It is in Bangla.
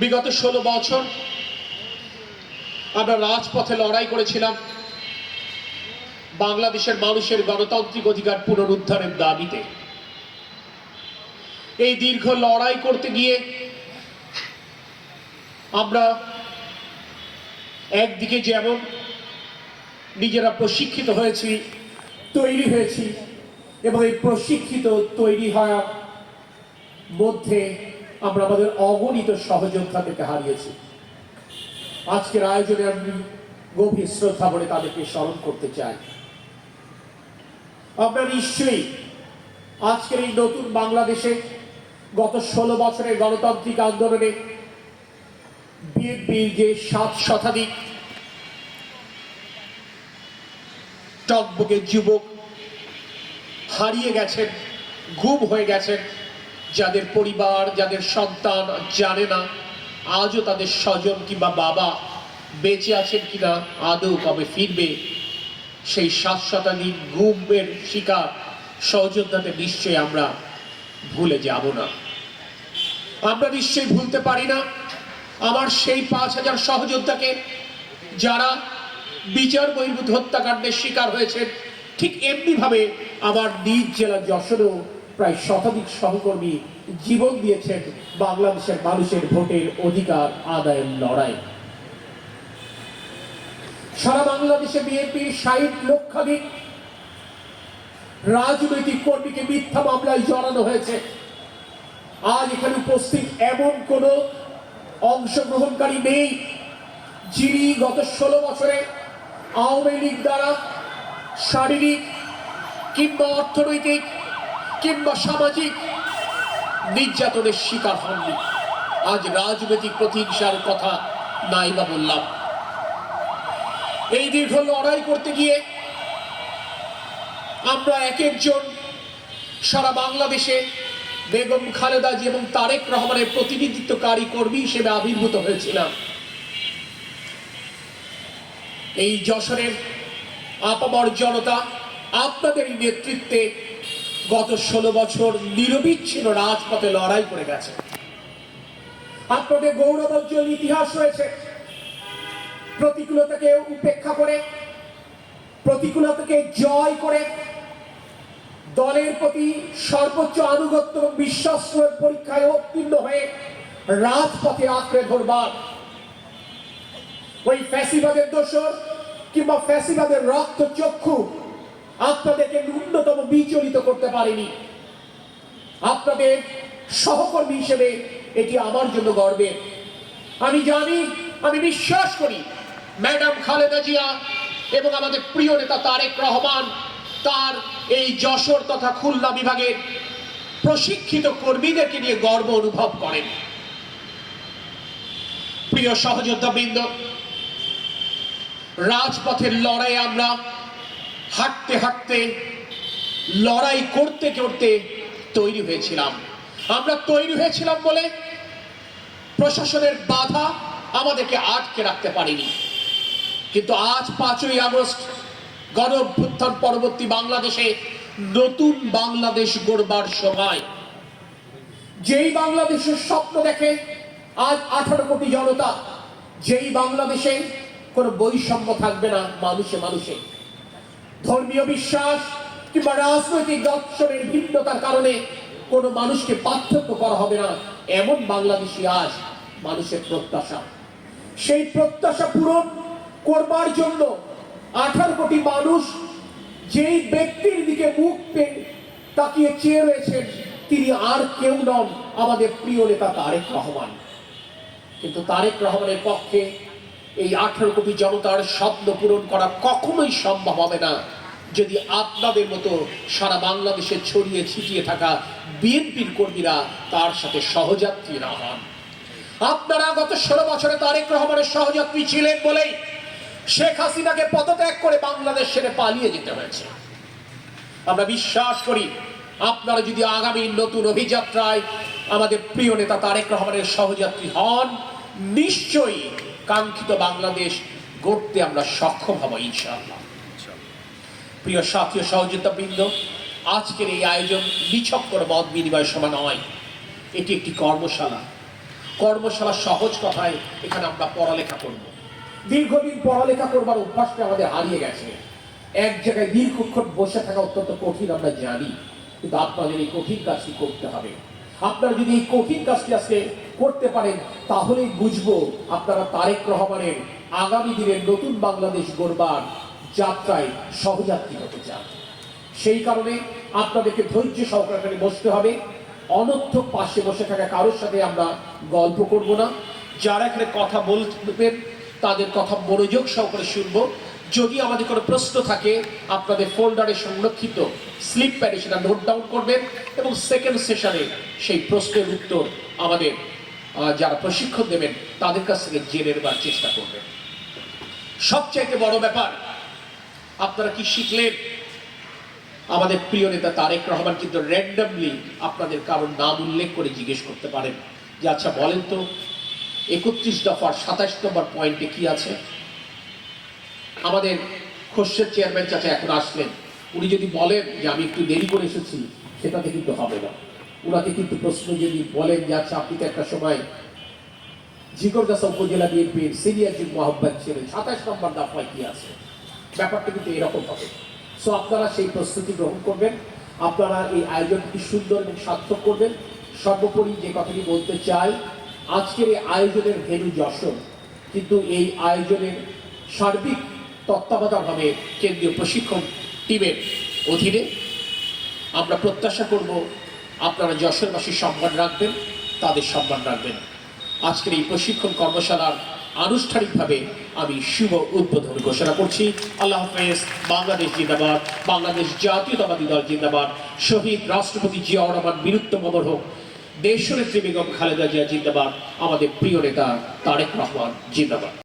বিগত ষোলো বছর আমরা রাজপথে লড়াই করেছিলাম। বাংলাদেশের মানুষের গণতান্ত্রিক অধিকার পুনরুদ্ধারের দাবিতে। এই দীর্ঘ লড়াই করতে গিয়ে আমরা একদিকে যেমন নিজেরা প্রশিক্ষিত হয়েছি, তৈরি হয়েছি এবং এই প্রশিক্ষিত তৈরি হওয়ার মধ্যে আমরা আমাদের অগণিত সহযোদ্ধাদেরকে হারিয়েছি। আজকের আয়োজনে আমি গভীর শ্রদ্ধা করে তাদেরকে স্মরণ করতে চাই। আমরা নিশ্চয়ই আজকের এই নতুন বাংলাদেশে গত ষোলো বছরের গণতান্ত্রিক আন্দোলনে বিএনপির যে সাত শতাধিক টকবকে যুবক হারিয়ে গেছেন, গুম হয়ে গেছেন যাদের পরিবার, যাদের সন্তান জানে না, আজও তাদের স্বজন কিংবা বাবা বেঁচে আছেন কিনা, আদৌ কবে ফিরবে? সেই সাত শতাধিক গুমের শিকার সহযোদ্ধাদের নিশ্চয়ই আমরা ভুলে যাব না। আমরা নিশ্চয়ই ভুলতে পারি না। আমার সেই পাঁচ হাজার সহযোদ্ধাকে যারা বিচার বহির্ভূত হত্যাকাণ্ডের শিকার হয়েছেন, ঠিক এমনিভাবে আমার নিজ জেলা যশোরেও প্রায় শতাধিক সহকর্মী জীবন দিয়েছেন বাংলাদেশের মানুষের ভোটের অধিকার আদায়ের লড়াই। সারা বাংলাদেশে বিএনপির ষাট লক্ষাধিক রাজনৈতিক কর্মীকে মিথ্যা মামলায় জড়ানো হয়েছে। আজ এখানে উপস্থিত এমন কোন অংশগ্রহণকারী নেই যিনি গত ষোলো বছরে আওয়ামী লীগ দ্বারা শারীরিক কিংবা অর্থনৈতিক কিংবা সামাজিক নির্যাতনের শিকার হননি। আজ রাজনৈতিক প্রতিহিংসার কথা নাই বা বললাম। এই দীর্ঘ লড়াই করতে গিয়ে আমরা এক একজন সারা বাংলাদেশে বেগম খালেদা জি এবং তারেক রহমানের প্রতিনিধিত্বকারী কর্মী হিসেবে আবির্ভূত হয়েছিলাম। এই যশোরের আপামর জনতা আপনাদের নেতৃত্বে গত ষোলো বছর নিরবিচ্ছিন্ন রাজপথে লড়াই করে গেছে। আপনাদের গৌরবোজ্জ্বল ইতিহাস রয়েছে। প্রতিকূলতাকে উপেক্ষা করে, প্রতিকূলতাকে জয় করে, দলের প্রতি সর্বোচ্চ আনুগত্য এবং বিশ্বাস পরীক্ষায় উত্তীর্ণ হয়ে রাজপথে আঁকড়ে ধরবার। ওই ফ্যাসিবাদের দোষর কিংবা ফ্যাসিবাদের রক্ত চক্ষু আপনাদেরকে ন্যূনতম বিচলিত করতে পারেনি। আপনাদের সহকর্মী হিসেবে এটি আমার জন্য গর্বের। আমি জানি, আমি বিশ্বাস করি, ম্যাডাম খালেদা জিয়া এবং আমাদের প্রিয় নেতা তারেক রহমান তার এই যশোর তথা খুলনা বিভাগের প্রশিক্ষিত কর্মীদেরকে নিয়ে গর্ব অনুভব করেন। প্রিয় সহযোদ্ধা বৃন্দ রাজপথের লড়াই আমরা হাঁটতে হাঁটতে, লড়াই করতে করতে তৈরি হয়েছিলাম। আমরা তৈরি হয়েছিলাম বলে প্রশাসনের বাধা আমাদেরকে আটকে রাখতে পারেনি। কিন্তু আজ পাঁচই আগস্ট, গণ অভ্যুত্থান পরবর্তী বাংলাদেশে নতুন বাংলাদেশ গড়বার সময়। যেই বাংলাদেশের স্বপ্ন দেখে আজ আঠারো কোটি জনতা, যেই বাংলাদেশে কোনো বৈষম্য থাকবে না, মানুষে মানুষে। ধর্মীয় বিশ্বাস কিংবা রাজনৈতিক দর্শনের ভিন্নতার কারণে কোনো মানুষকে পার্থক্য করা হবে না। এমন বাংলাদেশি আজ মানুষের প্রত্যাশা। সেই প্রত্যাশা পূরণ করবার জন্য আঠারো কোটি মানুষ যেই ব্যক্তির দিকে মুখ তাকিয়ে চেয়ে রয়েছেন, তিনি আর কেউ নন আমাদের প্রিয় নেতা তারেক রহমান। কিন্তু তারেক রহমানের পক্ষে এই আঠারো কোটি জনতার স্বপ্ন পূরণ করা কখনোই সম্ভব হবে না। যদি আপনাদের মতো সারা বাংলাদেশে ছড়িয়ে ছিটিয়ে থাকা বিএনপির কর্মীরা তার সাথে সহযাত্রী না হন। আপনারা গত ষোলো বছরে তারেক রহমানের সহযাত্রী ছিলেন বলেই শেখ হাসিনাকে পদত্যাগ করে বাংলাদেশ ছেড়ে পালিয়ে যেতে হয়েছে। আমরা বিশ্বাস করি, আপনারা যদি আগামী নতুন অভিযাত্রায় আমাদের প্রিয় নেতা তারেক রহমানের সহযাত্রী হন, নিশ্চয়ই কাঙ্ক্ষিত বাংলাদেশ গড়তে আমরা সক্ষম হব, ইনশাআল্লাহ। প্রিয় সাথী সহযোগিতা বৃন্দ আজকের এই আয়োজন নিছক করে মত বিনিময় সভা নয়। এটি একটি কর্মশালা। কর্মশালা সহজ কথায় এখানে আমরা পড়ালেখা করব। দীর্ঘদিন পড়ালেখা করবার অভ্যাসটা আমাদের হারিয়ে গেছে। এক জায়গায় দীর্ঘক্ষণ বসে থাকা অত্যন্ত কঠিন, আমরা জানি। কিন্তু আপনাদের এই কঠিন কাজটি করতে হবে। আপনারা যদি এই কঠিন কাজটি আজকে করতে পারেন, তাহলেই বুঝব আপনারা তারেক রহমানের আগামী দিনের নতুন বাংলাদেশ গড়বার যাত্রায় সহযাত্রী হতে চান। সেই কারণে আপনাদেরকে ধৈর্য সহকারে বসতে হবে। অনর্থ পাশে বসে থাকা কারোর সাথে আমরা গল্প করব না। যারা এখানে কথা বলবেন তাদের কথা মনোযোগ সহকারে শুনব। যদি আমাদের কোনো প্রশ্ন থাকে, আপনাদের ফোল্ডারে সংরক্ষিত স্লিপ প্যাডে সেটা নোট ডাউন করবেন এবং সেকেন্ড সেশনে সেই প্রশ্নের উত্তর আমাদের যারা প্রশিক্ষণ দেবেন, তাদের কাছ থেকে জেনে নেবার চেষ্টা করবেন। সবচাইতে বড় ব্যাপার, আপনারা কি শিখলেন? আমাদের প্রিয় নেতা তারেক রহমান কিন্তু র্যান্ডামলি আপনাদের কারোর নাম উল্লেখ করে জিজ্ঞেস করতে পারেন যে আচ্ছা বলেন তো, একত্রিশ দফার সাতাশ নম্বর পয়েন্টে কি আছে? আমাদের খোরশেদ চেয়ারম্যান চাচা এখন আসলেন। উনি যদি বলেন যে, আমি একটু দেরি করে এসেছি, সেটাতে কিন্তু হবে না। ওনাকে কিন্তু প্রশ্ন যদি বলেন যে আচ্ছা আপনি তো একটা সময় ঝিকরগাছা উপজেলা বিএনপির সিনিয়র যুগ্ম আহ্বায়ক ছিলেন? সাতাশ নম্বর দফায় কি আছে? ব্যাপারটা কিন্তু এরকম হবে। সো আপনারা সেই প্রস্তুতি গ্রহণ করবেন। আপনারা এই আয়োজনটি সুন্দর এবং সার্থক করবেন। সর্বোপরি যে কথাটি বলতে চাই, আজকের এই আয়োজনের ভেনু যশোর, কিন্তু এই আয়োজনের সার্বিক তত্ত্বাবধান হবে কেন্দ্রীয় প্রশিক্ষণ টিমের অধীনে আমরা প্রত্যাশা করব আপনারা যশোরবাসীর সম্মান রাখবেন, তাদের সম্মান রাখবেন। আজকের এই প্রশিক্ষণ কর্মশালার আনুষ্ঠানিকভাবে আমি শুভ উদ্বোধন ঘোষণা করছি। আল্লাহ হাফেজ, বাংলাদেশ জিন্দাবাদ, বাংলাদেশ জাতীয়তাবাদী দল জিন্দাবাদ, শহীদ রাষ্ট্রপতি জিয়াউর রহমান বীরুত্তম হোক দেশনেত্রী বেগম খালেদা জিয়া জিন্দাবাদ, আমাদের প্রিয় নেতা তারেক রহমান জিন্দাবাদ।